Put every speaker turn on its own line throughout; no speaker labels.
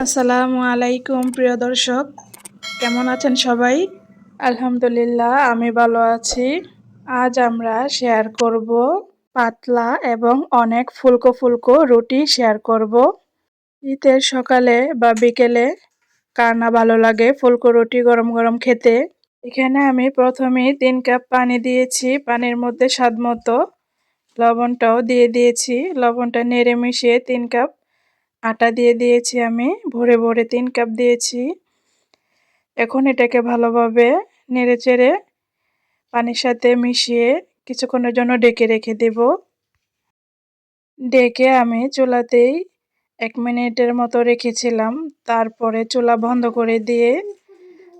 আসসালামু আলাইকুম, প্রিয় দর্শক। কেমন আছেন সবাই? আলহামদুলিল্লাহ, আমি ভালো আছি। আজ আমরা শেয়ার করব পাতলা এবং অনেক ফুলকো ফুলকো রুটি শেয়ার করব। শীতের সকালে বা বিকেলে কার না ভালো লাগে ফুলকো রুটি গরম গরম খেতে? এখানে আমি প্রথমে তিন কাপ পানি দিয়েছি। পানির মধ্যে স্বাদ মতো লবণটাও দিয়ে দিয়েছি। লবণটা নেড়ে মিশিয়ে তিন কাপ আটা দিয়ে দিয়েছি আমি। ভরে ভরে তিন কাপ দিয়েছি। এখন এটাকে ভালোভাবে নেড়ে চেড়ে পানির সাথে মিশিয়ে কিছুক্ষণের জন্য ডেকে রেখে দেব। ডেকে আমি চুলাতেই এক মিনিটের মতো রেখেছিলাম। তারপরে চুলা বন্ধ করে দিয়ে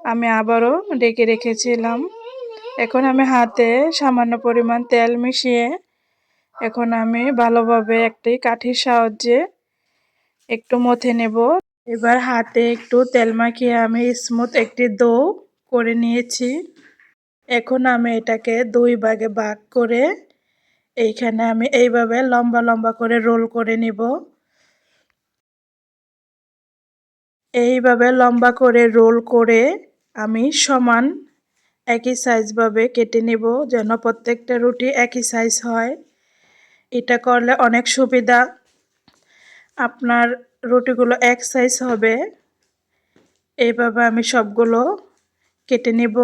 আমি আবারও ডেকে রেখেছিলাম। এখন আমি হাতে সামান্য পরিমাণ তেল মিশিয়ে এখন আমি ভালোভাবে একটি কাঠির সাহায্যে একটু মথে নেব। এবার হাতে একটু তেল মাখিয়ে আমি স্মুথ একটি দো করে নিয়েছি। এখন আমি এটাকে দুই ভাগে ভাগ করে এইখানে আমি এইভাবে লম্বা লম্বা করে রোল করে নিব। এইভাবে লম্বা করে রোল করে আমি সমান একই সাইজভাবে কেটে নেব যেন প্রত্যেকটা রুটি একই সাইজ হয়। এটা করলে অনেক সুবিধা। আপনার রুটিগুলো এক সাইজ হবে। এইভাবে আমি সবগুলো কেটে নেব।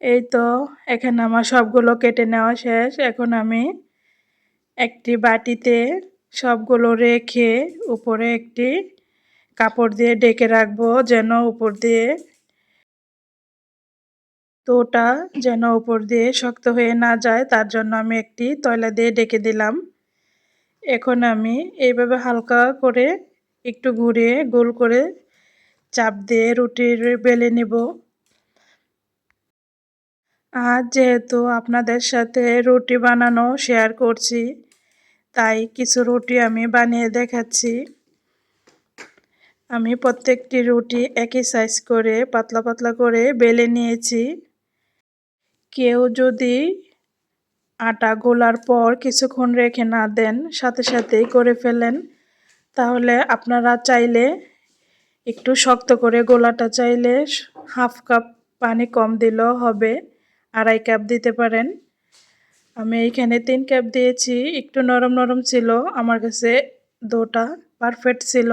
এই তো, এখানে আমার সবগুলো কেটে নেওয়া শেষ। এখন আমি একটি বাটিতে সবগুলো রেখে উপরে একটি কাপড় দিয়ে ডেকে রাখব, যেন উপর দিয়ে তোটা যেন উপর দিয়ে শক্ত হয়ে না যায়। তার জন্য আমি একটি তয়লা দিয়ে ডেকে দিলাম। এখন আমি এইভাবে হালকা করে একটু ঘুরে গোল করে চাপ দিয়ে রুটির বেলে নেব। আজ যেহেতু আপনাদের সাথে রুটি বানানো শেয়ার করছি, তাই কিছু রুটি আমি বানিয়ে দেখাচ্ছি। আমি প্রত্যেকটি রুটি একই সাইজ করে, পাতলা পাতলা করে বেলে নিয়েছি। কেউ যদি আটা গোলার পর কিছুক্ষণ রেখে না দেন, সাথে সাথেই করে ফেলেন। তাহলে আপনারা চাইলে একটু শক্ত করে গোলাটা চাইলে হাফ কাপ পানি কম দিলেও হবে, আড়াই কাপ দিতে পারেন। আমি এইখানে তিন কাপ দিয়েছি, একটু নরম নরম ছিল, আমার কাছে দোটা পারফেক্ট ছিল।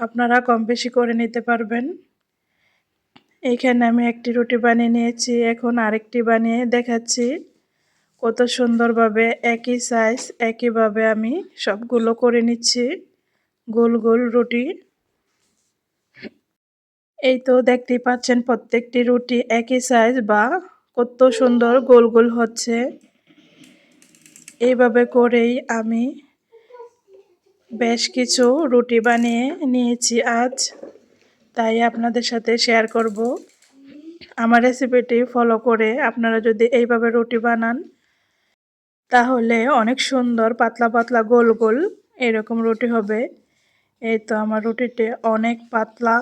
আপনারা কম বেশি করে নিতে পারবেন। এইখানে আমি একটি রুটি বানিয়ে নিয়েছি, এখন আরেকটি বানিয়ে দেখাচ্ছি। কত সুন্দরভাবে একই সাইজ একইভাবে আমি সবগুলো করে নিচ্ছি। গোল গোল রুটি। এই তো দেখতেই পাচ্ছেন প্রত্যেকটি রুটি একই সাইজ বা কত সুন্দর গোল গোল হচ্ছে। এইভাবে করেই আমি বেশ কিছু রুটি বানিয়ে নিয়েছি আজ। তাই আপনাদের সাথে শেয়ার করব। আমার রেসিপিটি ফলো করে আপনারা যদি এইভাবে রুটি বানান তাহলে অনেক সুন্দর, পাতলা পাতলা গোল গোল এরকম রুটি হবে। এই তো আমার রুটিটি অনেক পাতলা।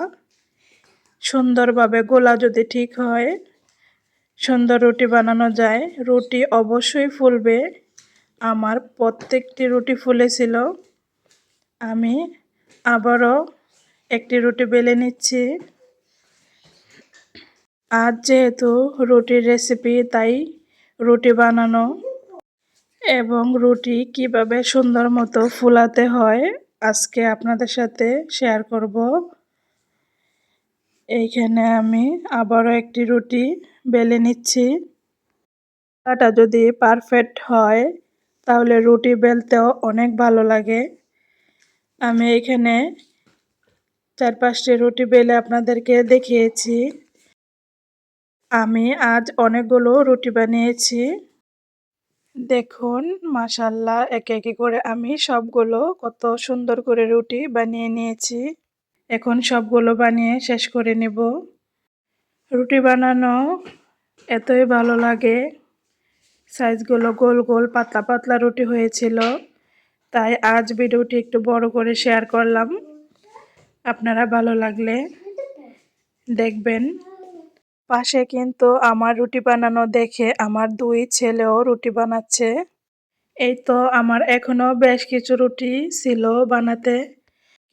সুন্দরভাবে গোলা যদি ঠিক হয়, সুন্দর রুটি বানানো যায়। রুটি অবশ্যই ফুলবে। আমার প্রত্যেকটি রুটি ফুলেছিল। আমি আবারও একটি রুটি বেলে নিচ্ছি। আজ যেহেতু রুটির রেসিপি তাই রুটি বানানো এবং রুটি কীভাবে সুন্দর মতো ফুলাতে হয় আজকে আপনাদের সাথে শেয়ার করব। এইখানে আমি আবারও একটি রুটি বেলে নিচ্ছি। আটা যদি পারফেক্ট হয়, তাহলে রুটি বেলতেও অনেক ভালো লাগে। আমি এখানে চার পাঁচটি রুটি বেলে আপনাদেরকে দেখিয়েছি। আমি আজ অনেকগুলো রুটি বানিয়েছি। দেখুন মাসাল্লাহ একে একে করে আমি সবগুলো কত সুন্দর করে রুটি বানিয়ে নিয়েছি। এখন সবগুলো বানিয়ে শেষ করে নেব। রুটি বানানো এতই ভালো লাগে। সাইজগুলো গোল গোল, পাতলা পাতলা রুটি হয়েছিল। তাই আজ ভিডিওটি একটু বড় করে শেয়ার করলাম। আপনারা ভালো লাগলে দেখবেন। পাশে কিন্তু আমার রুটি বানানো দেখে আমার দুই ছেলেও রুটি বানাচ্ছে। এই তো আমার এখনও বেশ কিছু রুটি ছিল বানাতে।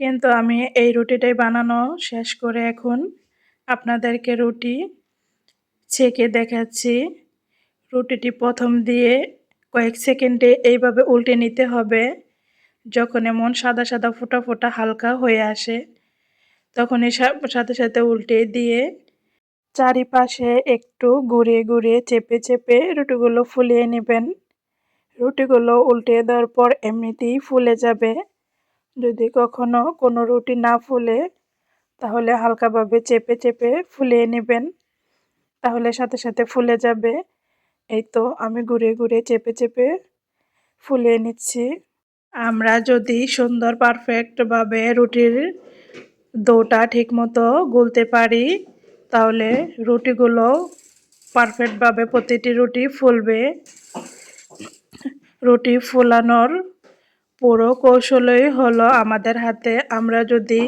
কিন্তু আমি এই রুটিটাই বানানো শেষ করে এখন আপনাদেরকে রুটি ছেঁকে দেখাচ্ছি। রুটিটি প্রথম দিয়ে কয়েক সেকেন্ডে এইভাবে উল্টে নিতে হবে। যখন এমন সাদা সাদা ফোটা ফোটা হালকা হয়ে আসে তখন এই সাথে সাথে উল্টে দিয়ে চারিপাশে একটু ঘুরিয়ে ঘুরিয়ে চেপে চেপে রুটিগুলো ফুলিয়ে নেবেন। রুটিগুলো উল্টে দেওয়ার পর এমনিতেই ফুলে যাবে। যদি কখনো কোনো রুটি না ফুলে, তাহলে হালকাভাবে চেপে চেপে ফুলিয়ে নেবেন। তাহলে সাথে সাথে ফুলে যাবে। এই তো আমি ঘুরে ঘুরে চেপে চেপে ফুলিয়ে নিচ্ছি। আমরা যদি সুন্দর পারফেক্টভাবে রুটির দোটা ঠিকমতো গুলতে পারি তাহলে রুটিগুলো পারফেক্টভাবে প্রতিটি রুটি ফুলবে। রুটি ফুলানোর পুরো কৌশলই হলো আমাদের হাতে। আমরা যদি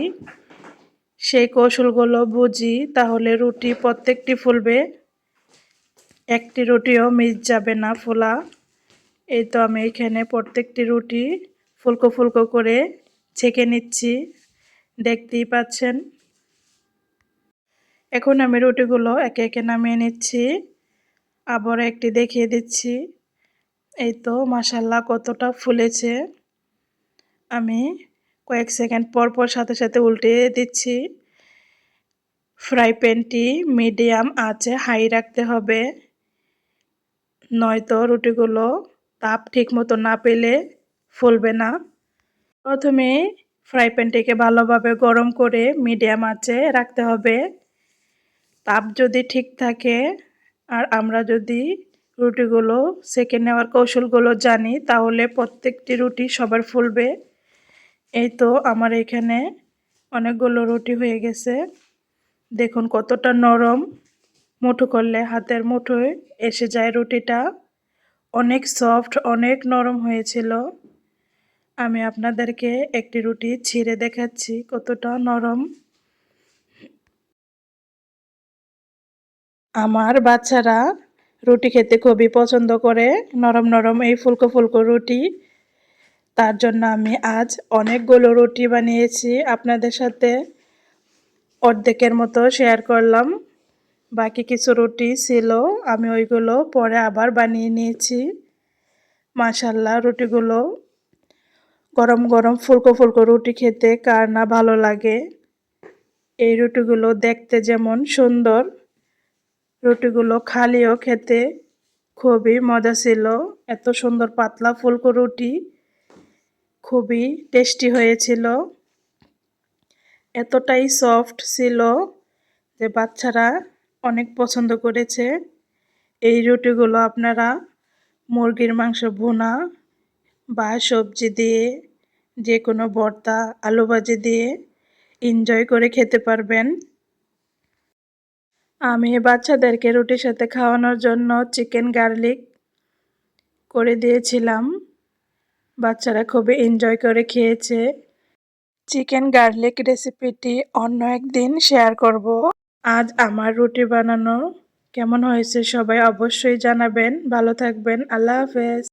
সেই কৌশলগুলো বুঝি, তাহলে রুটি প্রত্যেকটি ফুলবে। একটি রুটিও মিস যাবে না ফোলা। এই তো আমি এখানে প্রত্যেকটি রুটি ফুলকো ফুলকো করে ছেঁকে নিচ্ছি। দেখতেই পাচ্ছেন? এখন আমি রুটিগুলো একে একে নামিয়ে নিচ্ছি। আবার একটি দেখিয়ে দিচ্ছি। এই তো মাসাল্লাহ কতটা ফুলেছে। আমি কয়েক সেকেন্ড পর পর সাথে সাথে উল্টে দিচ্ছি। ফ্রাই প্যানটি মিডিয়াম আছে, হাই রাখতে হবে। নয়তো রুটিগুলো তাপ ঠিক মতো না পেলে ফুলবে না। প্রথমে ফ্রাই প্যানটিকে ভালোভাবে গরম করে মিডিয়াম আঁচে রাখতে হবে। তাপ যদি ঠিক থাকে আর আমরা যদি রুটিগুলো সেকে নেওয়ার কৌশলগুলো জানি, তাহলে প্রত্যেকটি রুটি সবার ফুলবে। এই তো আমার এখানে অনেকগুলো রুটি হয়ে গেছে। দেখুন কতটা নরম মুঠো করলে হাতের মুঠোয় এসে যায় রুটিটা। অনেক সফট, অনেক নরম হয়েছিল। আমি আপনাদেরকে একটি রুটি ছিঁড়ে দেখাচ্ছি কতটা নরম। আমার বাচ্চারা রুটি খেতে খুবই পছন্দ করে। নরম নরম এই ফুলকো ফুলকো রুটি। তার জন্য আমি আজ অনেকগুলো রুটি বানিয়েছি আপনাদের সাথে। অর্ধেকের মতো শেয়ার করলাম। বাকি কিছু রুটি ছিল, আমি ওইগুলো পরে আবার বানিয়ে নিয়েছি। মাশাল্লাহ রুটিগুলো গরম গরম ফুলকো ফুলকো রুটি খেতে কার না ভালো লাগে। এই রুটিগুলো দেখতে যেমন সুন্দর। রুটিগুলো খালিও খেতে খুবই মজা ছিল। এত সুন্দর পাতলা ফুলকো রুটি খুবই টেস্টি হয়েছিল। এতটাই সফট ছিল যে বাচ্চারা অনেক পছন্দ করেছে। এই রুটিগুলো আপনারা মুরগির মাংস ভুনা বা সবজি দিয়ে যে কোনো ভর্তা, আলু ভাজি দিয়ে এনজয় করে খেতে পারবেন। আমি বাচ্চাদেরকে রুটির সাথে খাওয়ানোর জন্য চিকেন গার্লিক করে দিয়েছিলাম। বাচ্চারা খুবই এনজয় করে খেয়েছে। চিকেন গার্লিক রেসিপিটি অন্য একদিন শেয়ার করব। আজ আমার রুটি বানানো কেমন হয়েছে সবাই অবশ্যই জানাবেন। ভালো থাকবেন। আল্লাহ হাফেজ।